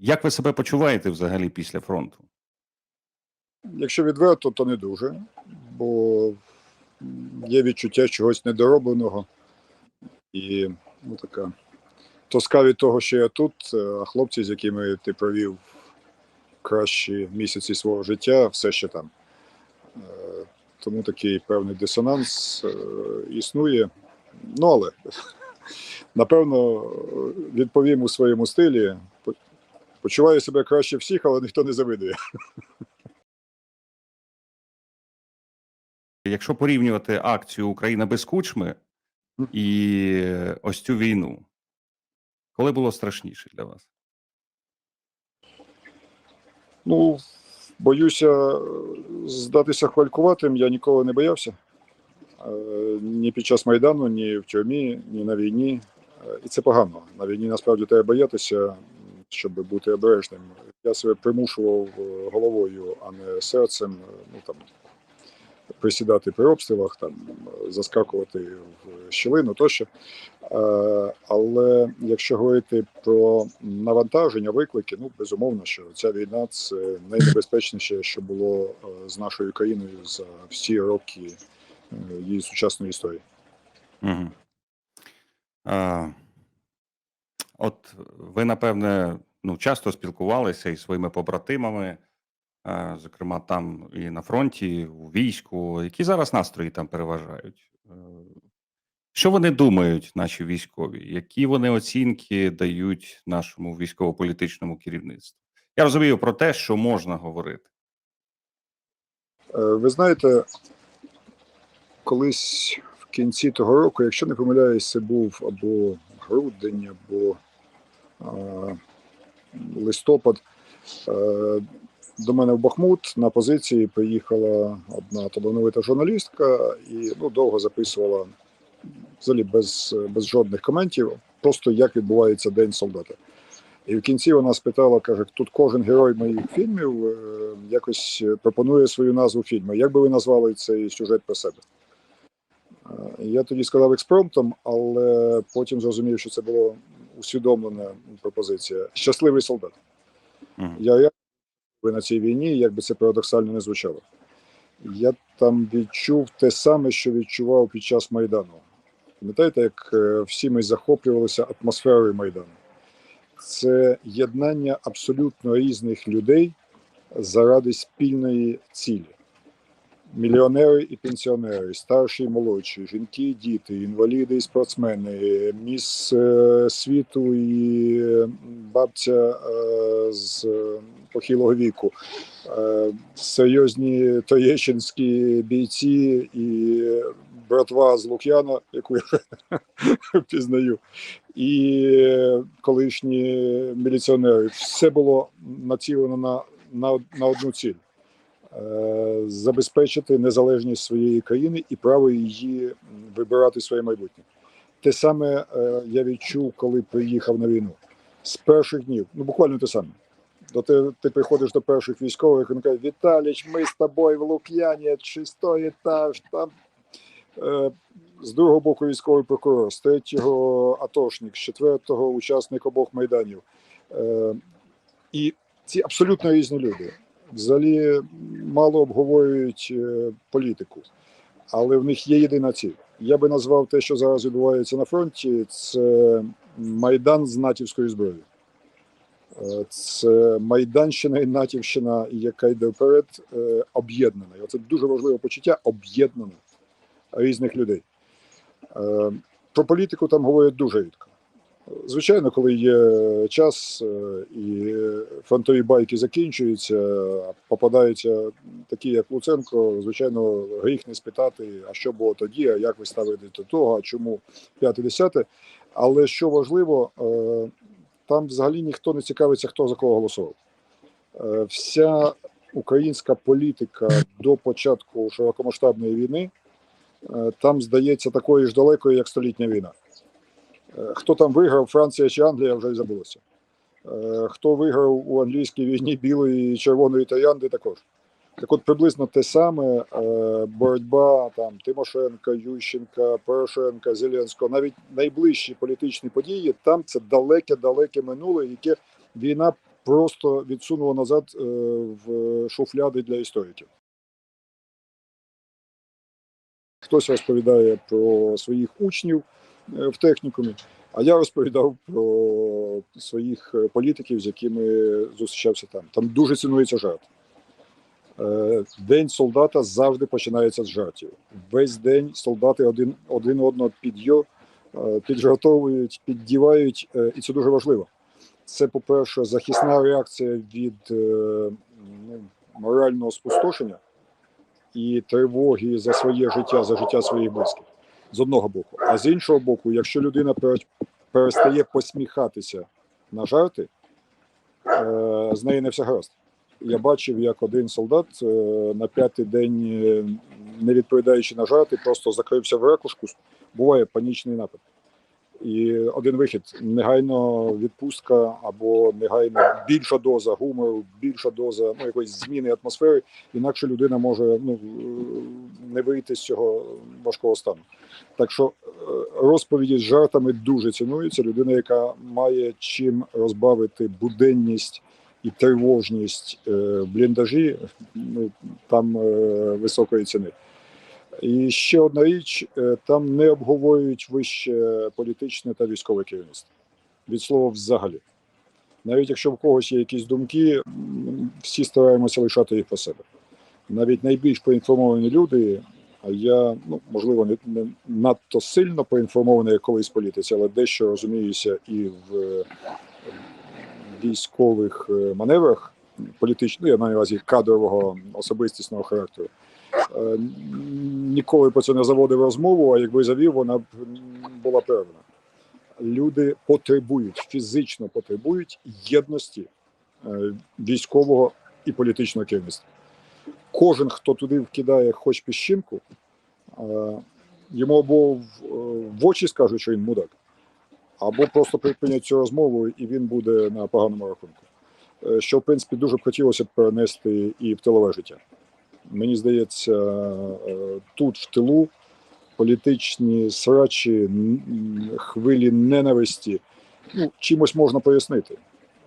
Як ви себе почуваєте взагалі після фронту? Якщо відверто, то не дуже, бо є відчуття чогось недоробленого і ну, така тоска від того, що я тут, а хлопці, з якими ти провів кращі місяці свого життя, все ще там. Е, Тому такий певний дисонанс е, існує. Ну, але напевно відповім у своєму стилі. По- Почуваю себе краще всіх, але ніхто не завидує. Якщо порівнювати акцію Україна без кучми і ось цю війну, коли було страшніше для вас? Ну, боюся здатися хвалькуватим. Я ніколи не боявся. Е, Ні під час Майдану, ні в тюрмі, ні на війні. Е, І це погано. На війні насправді треба боятися, щоб бути обережним. Я себе примушував е, головою, а не серцем. е, Ну там присідати при обстрілах, там е, заскакувати в щілину тощо. Але якщо говорити про навантаження, виклики, ну безумовно, що ця війна це найнебезпечніше, що було з нашою країною за всі роки її сучасної історії. Угу. А, от ви, напевне, ну, часто спілкувалися із своїми побратимами, а, зокрема, там і на фронті, у війську. Які зараз настрої там переважають? Е, Що вони думають, наші військові? Які вони оцінки дають нашому військово-політичному керівництву? Я розумію про те, що можна говорити. Е, Ви знаєте, колись в кінці того року, якщо не помиляюсь, це був або грудень, або листопад. е, До мене в Бахмут на позиції приїхала одна талановита журналістка і ну, довго записувала взагалі без, без жодних коментів, просто як відбувається День солдата. І в кінці вона спитала, каже, тут кожен герой моїх фільмів е, якось пропонує свою назву фільму. Як би ви назвали цей сюжет про себе? Е, Я тоді сказав експромтом, але потім зрозумів, що це була усвідомлена пропозиція. Щасливий солдат. Мгм. Я ви на цій війні, як би це парадоксально не звучало. Я там відчув те саме, що відчував під час Майдану. Пам'ятаєте, як е, всі ми захоплювалися атмосферою Майдану? Це єднання абсолютно різних людей заради спільної цілі. Мільйонери і пенсіонери, старші і молодші, жінки і діти, інваліди і спортсмени, міс е, світу і е, бабця е, з похилого віку, серйозні троєщинські бійці і братва з Лук'яна, яку я впізнаю, і колишні міліціонери. Все було націлено на, на, на одну ціль. Е, Забезпечити незалежність своєї країни і право її вибирати своє майбутнє. Те саме е, я відчув, коли приїхав на війну. З перших днів, ну буквально те саме. До ти, ти приходиш до перших військових, він каже: Віталіч, ми з тобою в Лук'яні, шестой етаж, там е, з другого боку військовий прокурор, з третього атошник, з четвертого учасник обох майданів. І ці абсолютно різні люди. Взагалі мало обговорюють е, політику, але в них є єдина ціль. Я би назвав те, що зараз відбувається на фронті, це майдан з натівською зброєю. Е, Це Майданщина і Натівщина, яка йде вперед, е, об'єднана. Це дуже важливе почуття об'єднана різних людей. Про політику там говорять дуже рідко. Звичайно, коли є час е, і фронтові байки закінчуються, попадаються такі, як Луценко, звичайно, гріх не спитати, а що було тоді, а як ви ставите до того, а чому п'яте-десяте. Але що важливо, е, там взагалі ніхто не цікавиться, хто за кого голосував. Е, Вся українська політика до початку широкомасштабної війни там здається такою ж далекою, як столітня війна. Е, Хто там виграв, Франція чи Англія, вже й забулося. Е, Хто виграв у англійській війні білої і червоної троянди також. Так от приблизно те саме е, боротьба там Тимошенка, Ющенка, Порошенка, Зеленського, навіть найближчі політичні події, там це далеке-далеке минуле, яке війна просто відсунуло назад в шуфляди для істориків. Хтось розповідає про своїх учнів в технікумі, а я розповідав про своїх е, політиків, з якими зустрічався там. Там дуже цінується жарт. Е, День солдата завжди починається з жартів. Весь день солдати один, один одного підйо, е, піджартовують, піддівають, е, і це дуже важливо. Це, по-перше, захисна реакція від е, ну, морального спустошення і тривоги за своє життя, за життя своїх близьких з одного боку. А з іншого боку, якщо людина пере- перестає посміхатися на жарти, е, з неї не все гаразд. Я бачив, як один солдат е, на п'ятий день, е, не відповідаючи на жарти, просто закрився в ракушку. Буває панічний напад. І один вихід негайно відпустка або негайно більша доза гумору, більша доза ну, якоїсь зміни атмосфери, інакше людина може ну, е, не вийти з цього важкого стану. Так що е, розповіді з жартами дуже цінуються. Людина, яка має чим розбавити буденність і тривожність е, в бліндажі, ну, там е, високої ціни. І ще одна річ: е, там не обговорюють вище політичне та військове керівництво. Від слова взагалі. Навіть якщо в когось є якісь думки, всі стараємося лишати їх про себе. Навіть найбільш поінформовані люди, а я, ну, можливо, не, не надто сильно поінформований, як колись політиці, але дещо розуміюся і в е, військових е, маневрах, політичних, ну, я на увазі кадрового особистісного характеру. Е, Ніколи про це не заводив розмову, а якби завів, вона б була певна. Люди потребують, фізично потребують єдності е, військового і політичного керівництва. Кожен, хто туди вкидає хоч піщинку, е, йому або в, очі скажуть, що він мудак, або просто припинять цю розмову, і він буде на поганому рахунку. Що, в принципі, дуже б хотілося б перенести і в тилове життя. Мені здається, е, тут в тилу політичні срачі, хвилі ненависті, ну, чимось можна пояснити.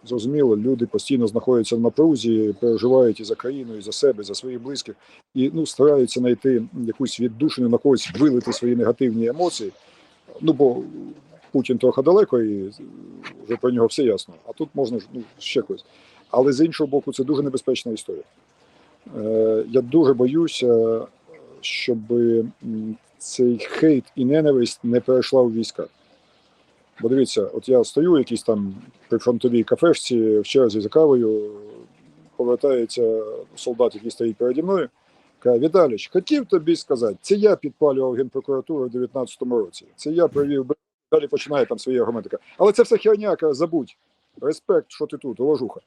Зрозуміло, люди постійно знаходяться в напрузі, переживають і за країну, і за себе, і за своїх близьких, і ну, стараються знайти якусь віддушину на когось, вилити свої негативні емоції. Ну бо Путін трохи далеко, і вже про нього все ясно. А тут можна ну, ще когось. Але з іншого боку, це дуже небезпечна історія. Е, я дуже боюся, щоб цей хейт і ненависть не перейшла у війська. Бо дивіться, от я стою в якійсь там прифронтовій кафешці в черзі за кавою, повертається солдат, який стоїть переді мною, каже, Віталіч, хотів тобі сказати, це я підпалював генпрокуратуру в 19-му році. Це я провів далі починає там свої аргументи. Але це все херня, забудь. Респект, що ти тут, уважуха.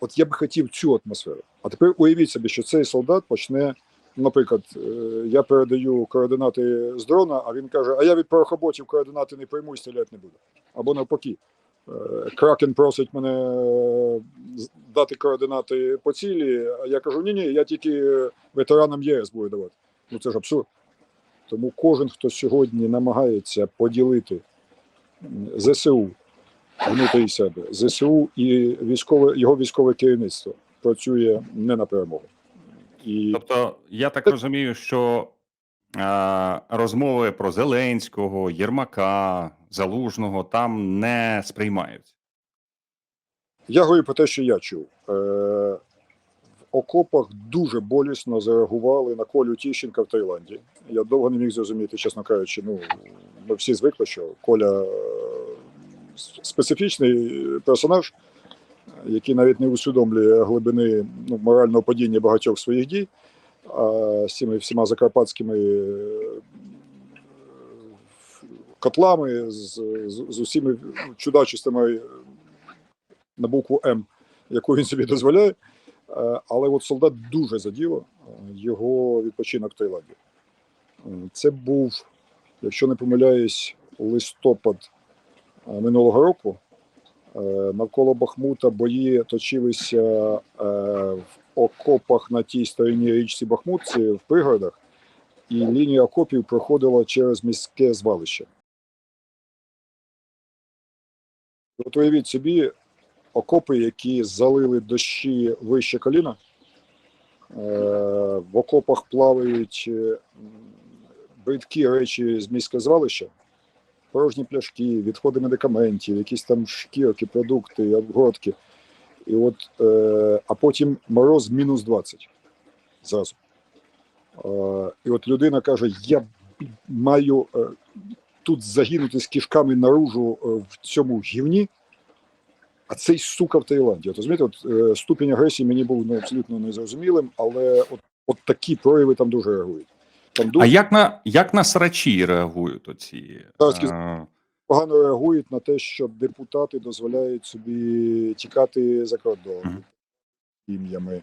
От я б хотів цю атмосферу. А тепер уявіть собі, що цей солдат почне. Наприклад, е, я передаю координати з дрона, а він каже: А я від порохоботів координати не прийму і стріляти не буду. Або навпаки, е, Кракен просить мене е, дати координати по цілі, а я кажу: ні, ні, я тільки ветеранам ЄС буду давати. Ну це ж абсурд. Тому кожен, хто сьогодні намагається поділити ЗСУ внутрі себе, ЗСУ і військове його військове керівництво працює не на перемогу. І Тобто, я так розумію, що е, розмови про Зеленського, Єрмака, Залужного там не сприймаються. Я говорю про те, що я чув. Е, в окопах дуже болісно зареагували на Колю Тіщенка в Таїланді. Я довго не міг зрозуміти, чесно кажучи. Ну, ми всі звикли, що Коля специфічний персонаж, який навіть не усвідомлює глибини ну, морального падіння багатьох своїх дій. А з цими всіма закарпатськими е, котлами, з, з, з усіми чудачістями на букву М, яку він собі дозволяє. Е, Але от солдат дуже заділо е, його відпочинок в Таїланді. Е, Це був, якщо не помиляюсь, листопад е, минулого року. Е, Навколо Бахмута бої точилися е, в окопах на тій стороні річці Бахмутці в пригородах, і лінія окопів проходила через міське звалище. От уявіть собі, окопи, які залили дощі вище коліна. Е, В окопах плавають е, бридкі речі з міськозвалища, порожні пляшки, відходи медикаментів, якісь там шкірки, продукти, обгортки. І от, е, а потім мороз мінус 20 зразу. Е, і от людина каже: Я маю е, тут загинути з кишками наружу е, в цьому гівні, а цей сука в Таїланді. От розумієте, от, е, ступінь агресії мені був ну, абсолютно незрозумілим, але от, от такі прояви там дуже реагують. Там дуже А як на як на срачі реагують оці? Зараз е, погано реагують на те, що депутати дозволяють собі тікати за кордон Мгм. ім'ями,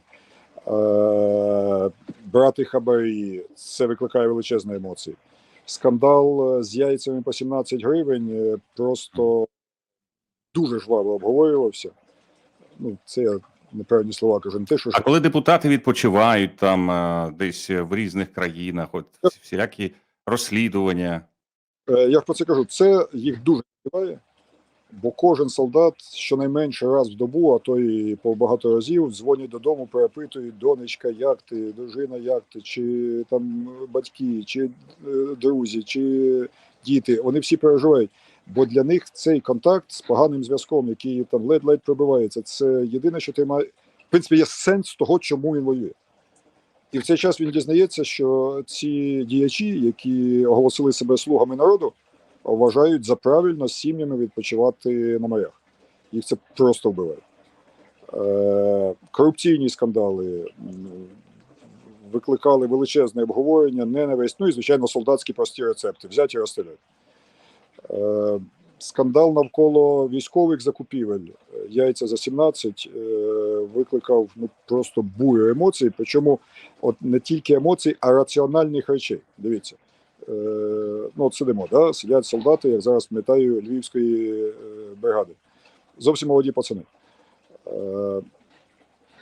е, брати хабарі. Це викликає величезні емоції. Скандал е, з яйцями по 17 гривень е, просто дуже жваво обговорювався. Ну, це я неправильні слова кажу. Не те, що А коли депутати відпочивають там е, десь в різних країнах, от всілякі розслідування. Е, Я про це кажу. Це їх дуже впливає, бо кожен солдат щонайменше раз в добу, а то і по багато разів, дзвонять додому, перепитують донечка, як ти, дружина, як ти, чи там батьки, чи е, друзі, чи діти. Вони всі переживають. Бо для них цей контакт з поганим зв'язком, який там ледь-ледь пробивається, це єдине, що ти має. В принципі, є сенс того, чому він воює. І в цей час він дізнається, що ці діячі, які оголосили себе слугами народу, вважають за правильно сім'ями відпочивати на морях. Їх це просто вбиває. Е, корупційні скандали викликали величезне обговорення, ненависть, ну і, звичайно, солдатські прості рецепти взяти і розстріляти. Е, скандал навколо військових закупівель яйця за 17 е, викликав ну, просто бурю емоцій, причому от не тільки емоцій, а раціональних речей. Дивіться. Е, ну, от сидимо, да? сидять солдати, як зараз пам'ятаю, Львівської бригади. Зовсім молоді пацани.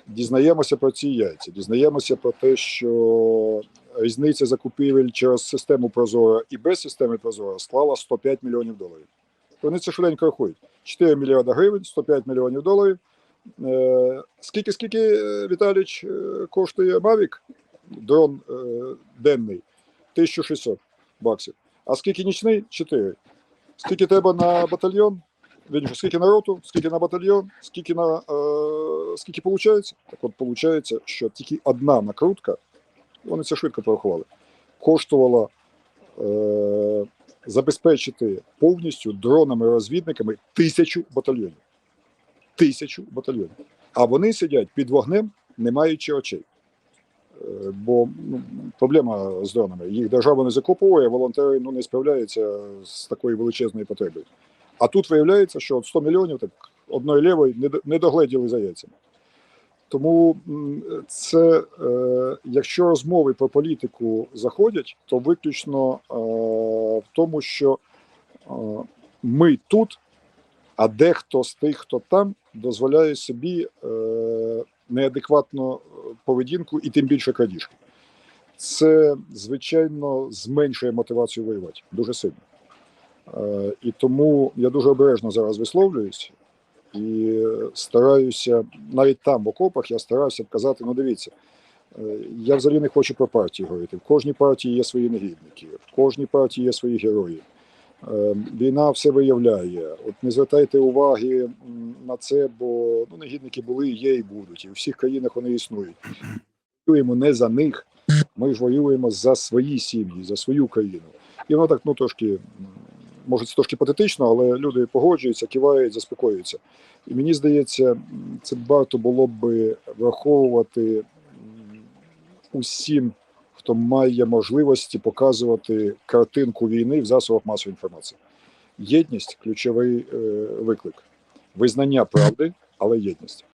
Дізнаємося про ці яйця, дізнаємося про те, що різниця закупівель через систему Прозора і без системи Прозора склала 105 мільйонів доларів. Вони це швиденько рахують. 4 мільярда гривень, 105 мільйонів доларів. Е, скільки, скільки, е, Віталіч, е, коштує Mavic? Дрон денний 1600 баксів. А скільки нічний? 4. Скільки треба на батальйон? Вірніше, скільки на роту, скільки на батальйон, скільки на е, скільки виходить? Так от виходить, що тільки одна накрутка, вони це швидко порахували, коштувала е, забезпечити повністю дронами-розвідниками тисячу батальйонів. Тисячу батальйонів. А вони сидять під вогнем, не маючи очей. Е, Бо ну, проблема з дронами. Їх держава не закуповує, волонтери ну, не справляються з такою величезною потребою. А тут виявляється, що от 100 мільйонів так одної лівої не догледіли за яйцями. Тому це, е, якщо розмови про політику заходять, то виключно е, в тому, що е, ми тут, а дехто з тих, хто там, дозволяє собі неадекватну поведінку і тим більше крадіжки. Це, звичайно, зменшує мотивацію воювати дуже сильно. І тому я дуже обережно зараз висловлююсь і стараюся навіть там в окопах я стараюся показати, ну дивіться, е, я взагалі не хочу про партії говорити. В кожній партії є свої негідники, в кожній партії є свої герої. Е, Війна все виявляє. От не звертайте уваги на це, бо ну, негідники були, є і будуть. І в всіх країнах вони існують. Воюємо не за них, ми ж воюємо за свої сім'ї, за свою країну. І воно так ну трошки може це трошки патетично, але люди погоджуються, кивають, заспокоюються. І мені здається, це варто було б враховувати усім, хто має можливості показувати картинку війни в засобах масової інформації. Єдність ключовий е, виклик, визнання правди, але єдність.